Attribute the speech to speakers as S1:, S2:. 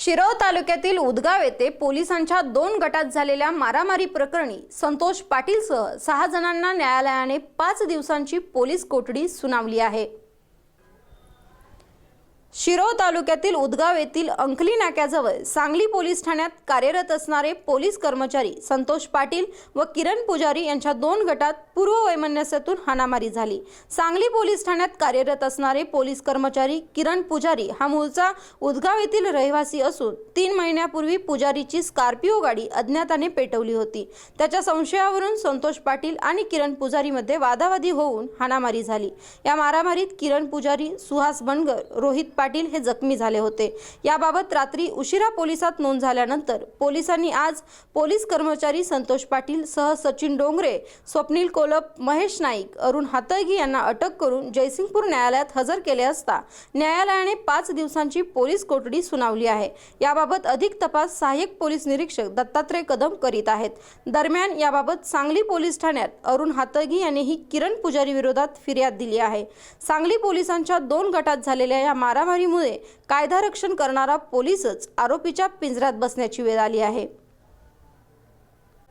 S1: शिरोळ तालुक्यातील उदगाव येथे पोलिसांच्या दोन गटात झालेल्या मारामारी प्रकरणी संतोष पाटीलसह सहा जणांना न्यायालयाने पाच दिवसांची पोलीस कोठडी सुनावली आहे. शिरोळ तालुक्यातील उदगाव येथील अंकली नाक्याजवळ सांगली पोलीस ठाण्यात कार्यरत असणारे पोलीस कर्मचारी संतोष पाटील व किरण पुजारी यांच्या दोन गटात पूर्व वैमनस्यातून हाणामारी झाली. सांगली पोलीस ठाण्यात कार्यरत असणारे पोलीस कर्मचारी किरण पुजारी हा मूळचा उदगाव येथील रहिवासी असून तीन महिन्यापूर्वी पुजारीची स्कॉर्पिओ गाडी अज्ञाताने पेटवली होती. त्याच्या संशयावरून संतोष पाटील आणि किरण पुजारीमध्ये वादावादी होऊन हाणामारी झाली. या मारामारीत किरण पुजारी सुहास बनगर रोहित पाटील हे जखमी झाले होते. याबाबत रात्री उशिरा पोलिसात नोंद झाल्यानंतर पोलिसांनी आज पोलीस कर्मचारी संतोष पाटील सह सचिन डोंगरे स्वप्नील कोलप महेश नाईक अरुण हातळगी यांना अटक करून जयसिंगपूर न्यायालयात हजर केले असता न्यायालयाने पाच दिवसांची पोलीस कोठडी सुनावली आहे. याबाबत अधिक तपास सहाय्यक पोलीस निरीक्षक दत्तात्रय कदम करीत आहेत. दरम्यान याबाबत सांगली पोलीस ठाण्यात अरुण हातळगी यांनीही किरण पुजारी विरोधात फिर्याद दिली आहे. सांगली पोलिसांच्या दोन गटात झालेल्या या मारामारीमुळे कायदा रक्षण करणारा पोलीसच आरोपीच्या पिंजऱ्यात बसण्याची वेळ आली आहे.